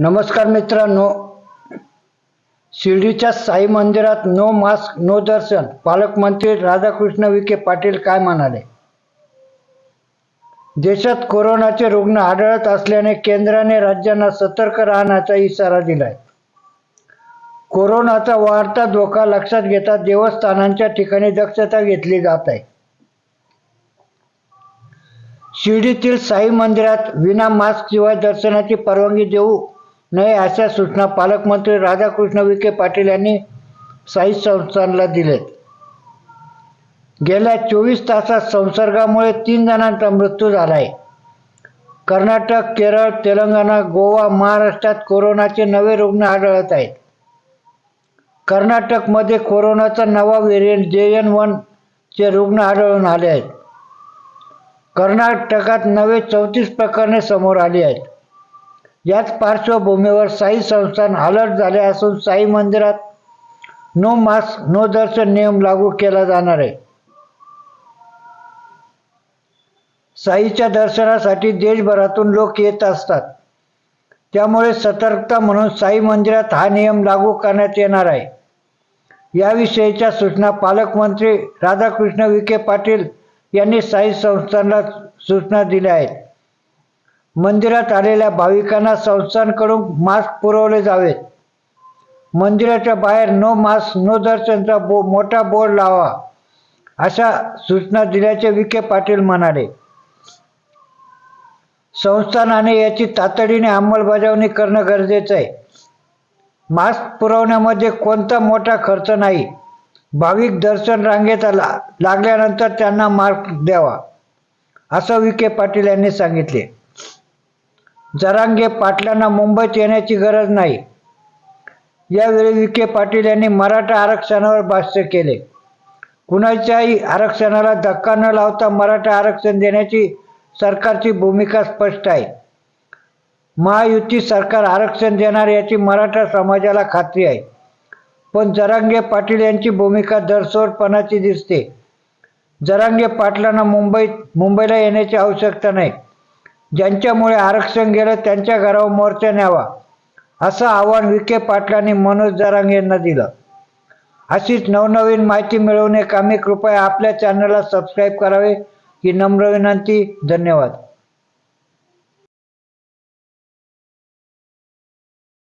नमस्कार मित्रांनो. शिर्डीच्या साई मंदिरात नो मास्क नो दर्शन. पालकमंत्री राधाकृष्ण विखे पाटील काय म्हणाले? देशात कोरोनाचे रुग्ण आढळत असल्याने केंद्राने राज्यांना सतर्क राहण्याचा इशारा दिलाय. कोरोनाचा वाढता धोका लक्षात घेता देवस्थानांच्या ठिकाणी दक्षता घेतली जात आहे. शिर्डीतील साई मंदिरात विना मास्क शिवाय दर्शनाची परवानगी देऊ नये अशा सूचना पालकमंत्री राधाकृष्ण विखे पाटील यांनी साई संस्थानला दिलेत. गेल्या चोवीस तासात संसर्गामुळे तीन जणांचा मृत्यू झाला आहे कर्नाटक केरळ तेलंगणा गोवा महाराष्ट्रात कोरोनाचे नवे रुग्ण आढळत आहेत. कर्नाटकमध्ये कोरोनाचा नवा व्हेरियंट जे एन वन चे रुग्ण आढळून आले आहेत. कर्नाटकात नवे चौतीस प्रकरणे समोर आली आहेत. याच पार्श्वभूमीवर साई संस्थान अलर्ट झाले असून साई मंदिरात नो मास्क नो दर्शन नियम लागू केला जाणार आहे. साईच्या दर्शनासाठी देशभरातून लोक येत असतात. त्यामुळे सतर्कता म्हणून साई मंदिरात हा नियम लागू करण्यात येणार आहे. याविषयीच्या सूचना पालकमंत्री राधाकृष्ण विखे पाटील यांनी साई संस्थानला सूचना दिल्या आहेत. मंदिरात आलेल्या भाविकांना संस्थांकडून मास्क पुरवले जावेत मंदिराच्या बाहेर नो मास्क नो दर्शनचा बो मोठा बोर्ड लावा अशा सूचना दिल्याचे विखे पाटील म्हणाले. संस्थानाने याची तातडीने अंमलबजावणी करणं गरजेचं आहे. मास्क पुरवण्यामध्ये कोणता मोठा खर्च नाही. भाविक दर्शन रांगेत ला लागल्यानंतर त्यांना मास्क द्यावा असं विखे पाटील यांनी सांगितले. जरांगे पाटलांना मुंबईत येण्याची गरज नाही. यावेळी विखे पाटील यांनी मराठा आरक्षणावर भाष्य केले. कुणाच्याही आरक्षणाला धक्का न लावता मराठा आरक्षण देण्याची सरकारची भूमिका स्पष्ट आहे. महायुती सरकार आरक्षण देणार याची मराठा समाजाला खात्री आहे. पण जरांगे पाटील यांची भूमिका दरसोडपणाची दिसते. जरांगे पाटलांना मुंबईत मुंबईला येण्याची आवश्यकता नाही. ज्यांच्यामुळे आरक्षण गेलं त्यांच्या घरावर मोर्चा न्यावा असं आव्हान विखे पाटलांनी मनोज जरांगे यांना दिलं. अशीच नवनवीन माहिती मिळवणे कामी कृपया आपल्या चॅनलला सबस्क्राईब करावे ही नम्र विनंती. धन्यवाद.